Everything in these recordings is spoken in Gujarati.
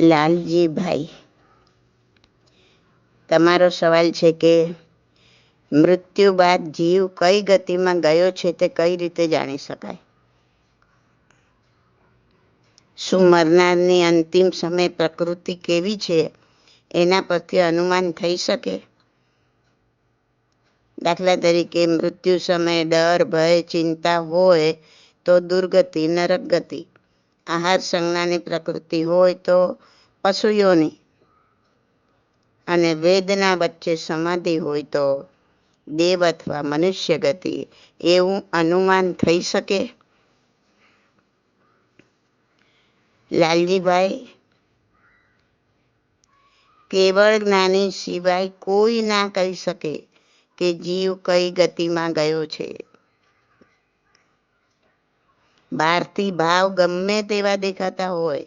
લાલજીભાઈ તમારો સવાલ છે કે મૃત્યુ બાદ જીવ કઈ ગતિમાં ગયો છે તે કઈ રીતે જાણી શકાય? શું મરનારની અંતિમ સમય પ્રકૃતિ કેવી છે એના પરથી અનુમાન થઈ શકે? દાખલા તરીકે, મૃત્યુ સમયે ડર, ભય, ચિંતા હોય તો દુર્ગતિ, નરક ગતિ. આહાર સંજ્ઞાની પ્રકૃતિ હોય તો પશુઓની અને વેદના વચ્ચે સમાધિ હોય તો દેવ અથવા મનુષ્ય ગતિ એવું અનુમાન થઈ શકે? લાલજીભાઈ, કેવળ જ્ઞાની સિવાય કોઈ ના કહી શકે કે જીવ કઈ ગતિમાં ગયો છે? બહારથી ભાવ ગમે તેવા દેખાતા હોય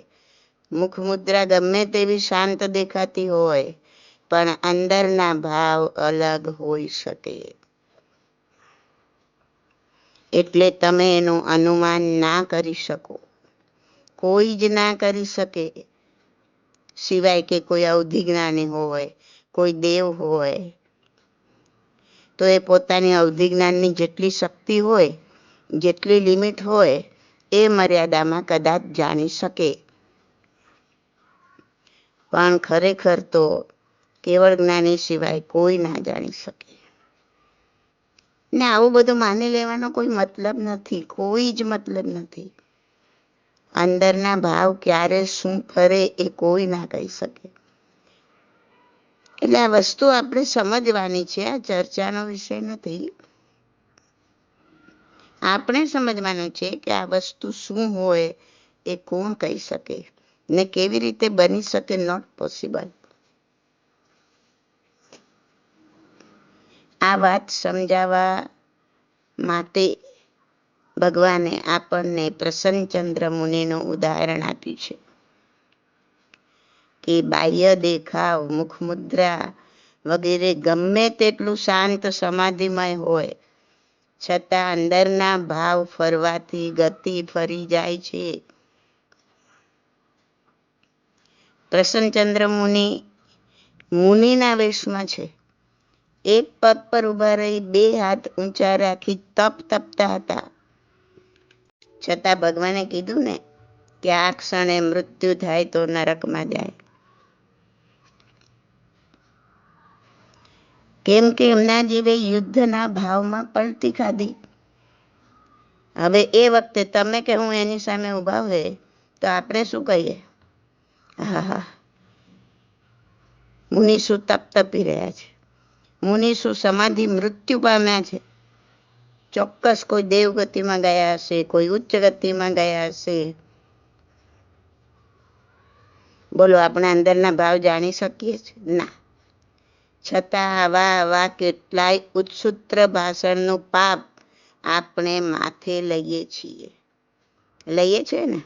મુખ મુદ્રા ગમે તેવી શાંત દેખાતી હોય, પણ અંદરના ભાવ અલગ હોઈ શકે. એટલે તમે એનું અનુમાન ના કરી શકો. કોઈ જ ના કરી શકે. સિવાય કે કોઈ અવધિ જ્ઞાની હોય, કોઈ દેવ હોય, તો એ પોતાની અવધિ જ્ઞાનની જેટલી શક્તિ હોય, જેટલી લિમિટ હોય, એ મર્યાદામાં કદાચ જાણી શકે. પણ ખરેખર તો કેવળ જ્ઞાની સિવાય કોઈ ના જાણી શકે. ને આવું બધું માની લેવાનો કોઈ મતલબ નથી, કોઈ જ મતલબ નથી. અંદરના ભાવ ક્યારે શું કરે એ કોઈ ના કહી શકે. એટલે આ વસ્તુ આપણે સમજવાની છે, આ ચર્ચાનો વિષય નથી. આપણે સમજવાનું છે કે આ વસ્તુ શું હોય એ કોણ કહી શકે. ને કેવી રીતે બની શકે? નોટ પોસિબલ આ વાત સમજાવવા માટે ભગવાને આપણને પ્રસન્નચંદ્ર મુનિનું ઉદાહરણ આપ્યું છે કે બાહ્ય દેખાવ, મુખમુદ્રા વગેરે ગમે તેટલું શાંત સમાધિમય હોય, છતાં અંદરના ભાવ ફરવાથી ગતિ ફરી જાય છે. પ્રસન્નચંદ્ર મુનિ મુનિના વેશમાં છે. એક પગ પર ઊભા રહી બે હાથ ઊંચા રાખી તપ તપતા હતા. છતાં ભગવાને કીધું ને કે આ ક્ષણે મૃત્યુ થાય તો નરકમાં જાય. કેમ કે એમના જેવે યુદ્ધના ભાવમાં પલટી ખાધી. હવે એ વખતે તમે કે હું એની સામે ઊભા હોય તો આપણે શું કહીએ? હા હા મુનિ તપ તપી રહ્યા છે. મુનિસુ સમાધિ મૃત્યુ પામ્યા છે. ચોક્કસ કોઈ દેવગતિમાં ગયા હશે, કોઈ ઉચ્ચ ગતિમાં ગયા હશે. બોલો, આપણે અંદરના ભાવ જાણી શકીએ છીએ ના. છતાં આવા આવા કેટલાય ઉત્સુત્ર ભાષણનું પાપ આપણે માથે લઈએ છીએ. લઈએ છીએ ને?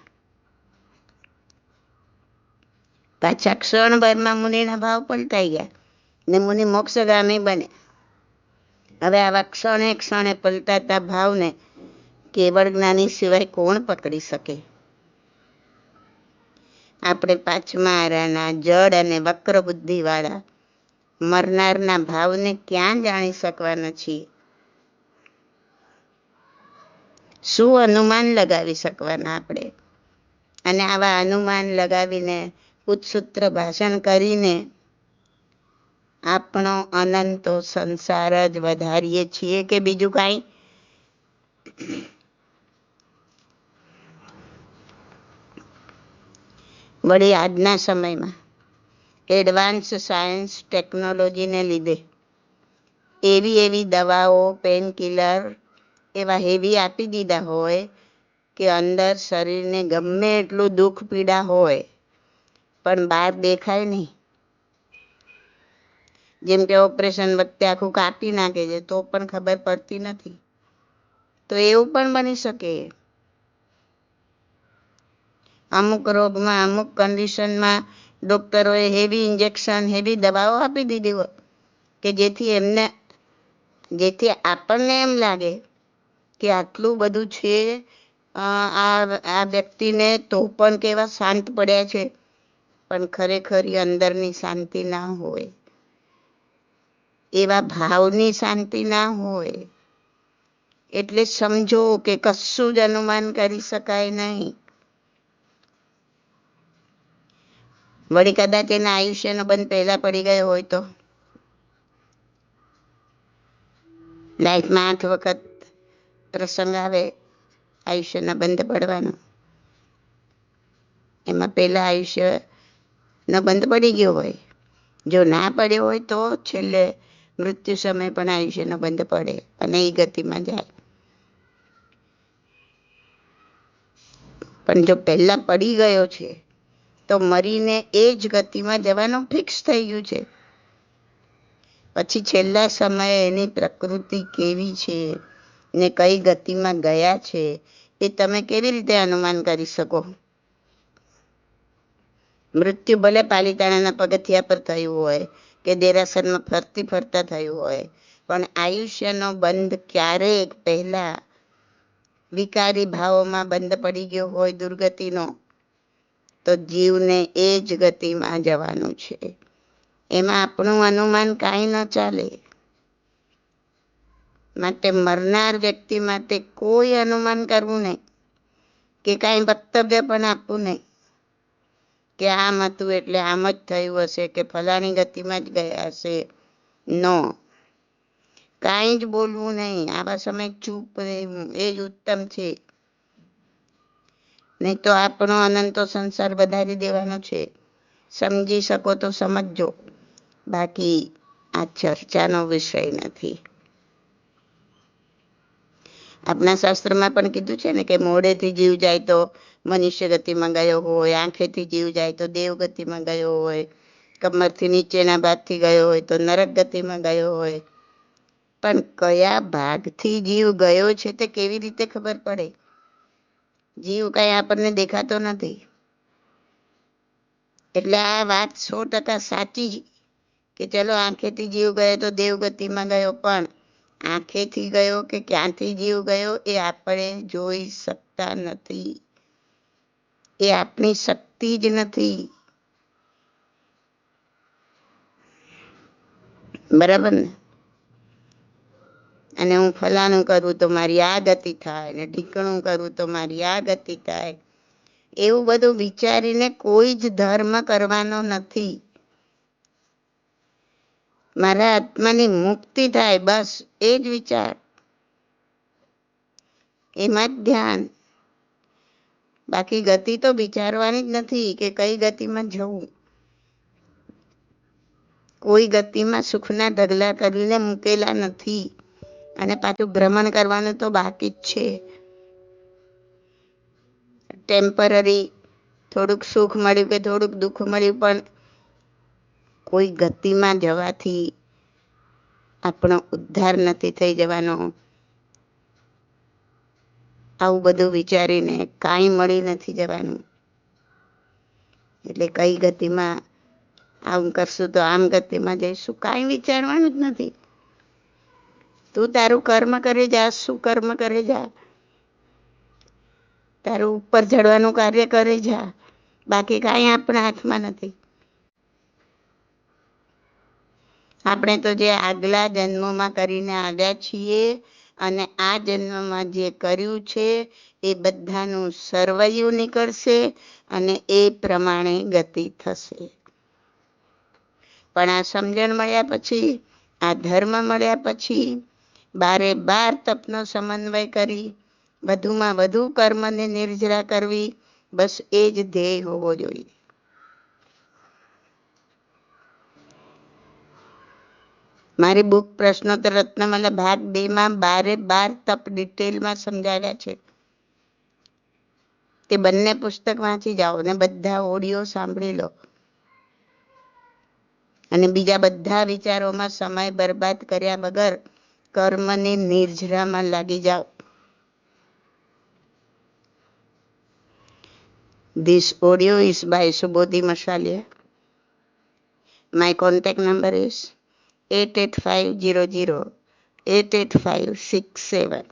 પાછા ક્ષણભરમાં મુનિના ભાવ પલટાઈ ગયા ને મુનિ મોક્ષગામી બને હવે આવા ક્ષણે ક્ષણે પલટાતા ભાવને કેવળ જ્ઞાની સિવાય કોણ પકડી શકે? આપણે પાંચમા આરાના જડ અને વક્ર બુદ્ધિવાળા મરનારના ભાવને ક્યાં જાણી શકવાના છીએ? શું અનુમાન લગાવી શકવાના આપણે? અને આવા અનુમાન લગાવીને ઉત્સુત્ર ભાષણ કરીને આપણો અનંતો સંસાર જ વધારીએ છીએ કે બીજું કાંઈ? વળી આજના સમયમાં એડવાન્સ સાયન્સ ટેકનોલોજીને લીધે એવી એવી દવાઓ પેન કિલર એવા હેવી આપી દીધા હોય કે અંદર શરીરને ગમે એટલું દુઃખ પીડા હોય પણ બહાર દેખાય નહીં. જેમ કે ઓપરેશન વખતે આખું કાપી નાખે છે, તો પણ ખબર પડતી નથી. તો એવું પણ બની શકે. અમુક રોગમાં, અમુક કન્ડિશનમાં ડોક્ટરોએ હેવી ઇન્જેક્શન હેવી દવાઓ આપી દીધી હોય, કે જેથી એમને, જેથી આપણને એમ લાગે કે આટલું બધું છે આ આ વ્યક્તિને તો પણ કેવા શાંત પડ્યા છે. પણ ખરેખર અંદરની શાંતિ ના હોય. એવા ભાવની શાંતિ ના હોય. એટલે સમજો કે કશું જ અનુમાન કરી શકાય નહીં. વળી કદાચ એના આયુષ્યનો બંધ પહેલા પડી ગયો હોય તો. લાઈફમાં આઠ વખત પ્રસંગ આવે આયુષ્યના બંધ પડવાનો. એમાં પહેલા આયુષ્ય નો બંધ પડી ગયો હોય. જો ના પડ્યો હોય તો છેલ્લે મૃત્યુ સમય પણ આયુષ્યનો બંધ પડે, અને એ ગતિમાં જાય. પણ જો પહેલા પડી ગયો છે, તો મરીને એ જ ગતિમાં જવાનું ફિક્સ થઈ ગયું છે. પછી છેલ્લા સમયે એની પ્રકૃતિ કેવી છે, ને કઈ ગતિમાં ગયા છે, એ તમે કેવી રીતે અનુમાન કરી શકો? મૃત્યુ ભલે પાલિતાણાના પગથિયા પર થયું હોય કે દેરાસરમાં ફરતી ફરતા થયું હોય, પણ આયુષ્યનો બંધ ક્યારેક પહેલા વિકારી ભાવોમાં બંધ પડી ગયો હોય દુર્ગતિનો, તો જીવને એ જ ગતિમાં જવાનું છે. એમાં આપણું અનુમાન કાંઈ ન ચાલે. માટે મરનાર વ્યક્તિ માટે કોઈ અનુમાન કરવું નહીં, કે કાંઈ વક્તવ્ય પણ આપવું નહીં. કે આમ હતું એટલે આમ જ થયું હશે કે ફલાણી ગતિમાં જ ગયા હશે? નો. કાંઈ જ બોલવું નહીં. આવા સમય ચૂપ રહેવું એ જ ઉત્તમ છે. નહીં તો આપણો અનંતો સંસાર વધારી દેવાનો છે. સમજી શકો તો સમજજો. બાકી આ ચર્ચાનો વિષય નથી. આપણા શાસ્ત્રમાં પણ કીધું છે ને કે મોડેથી જીવ જાય તો મનુષ્ય ગતિમાં ગયો હોય, આંખેથી જીવ જાય તો દેવ ગતિમાં ગયો હોય, કમરથી નીચેના ભાગથી ગયો હોય તો નરક ગતિમાં ગયો હોય. પણ કયા ભાગથી જીવ ગયો છે તે કેવી રીતે ખબર પડે? જીવ કઈ આપણને દેખાતો નથી. એટલે આ વાત સો ટકા સાચી કે ચલો આંખેથી જીવ ગયો તો દેવગતિમાં ગયો, પણ આંખેથી ગયો કે ક્યાંથી જીવ ગયો એ આપણે જોઈ શકતા નથી. એ આપણી શક્તિ જ નથી. બરાબર ને? અને હું ફલાણું કરું તો મારી આ ગતિ થાય ને ઢીકણું કરું તો મારી આ ગતિ થાય. એવું બધું વિચારીને કોઈ જ ધર્મ કરવાનો નથી. મારા આત્માની મુક્તિ થાય, બસ એ જ વિચાર. એમાં જ ધ્યાન. બાકી ગતિ તો વિચારવાની જ નથી કે કઈ ગતિમાં જવું. કોઈ ગતિમાં સુખના ઢગલા કરીને મૂકેલા નથી અને પાછું ભ્રમણ કરવાનું તો બાકી જ છે. ટેમ્પરરી થોડુંક સુખ મળ્યું કે થોડુંક દુઃખ મળ્યું પણ કોઈ ગતિમાં જવાથી આપણો ઉદ્ધાર નથી થઈ જવાનો. આવું બધું વિચારીને કાંઈ મળી નથી જવાનું. એટલે કઈ ગતિમાં આમ કરશું તો આમ ગતિમાં જઈશું, કાંઈ વિચારવાનું જ નથી. તું તારું કર્મ કરે જા, શું કર્મ કરે જા. તારું ઉપર ચડવાનું કાર્ય કરે જા. બાકી કાંઈ આપણા હાથમાં નથી. આપણે તો જે આગલા જન્મમાં કરીને આવ્યા છીએ અને આ જન્મમાં જે કર્યું છે એ બધાનું સર્વૈયું નીકળશે અને એ પ્રમાણે ગતિ થશે. પણ આ સમજણ મળ્યા પછી, આ ધર્મ મળ્યા પછી, બારે બાર તપનો સમન્વય કરી, વધુમાં વધુ કર્મને નિર્જરા કરવી, બસ એ જ ધ્યેય હોવો જોઈએ. મારી બુક પ્રશ્નોત્તર રત્નમાલા ભાગ બે માં બારે બાર તપ ડિટેલમાં સમજાવ્યા છે. તે બંને પુસ્તક વાંચી જાઓ ને બધા ઓડિયો સાંભળી લો. અને બીજા બધા વિચારોમાં સમય બરબાદ કર્યા વગર કર્મની નિર્જરામાં લાગી જાઓ. This audio is by Subodhi Mashalia. My contact number is eight eight five zero zero eight eight five six seven.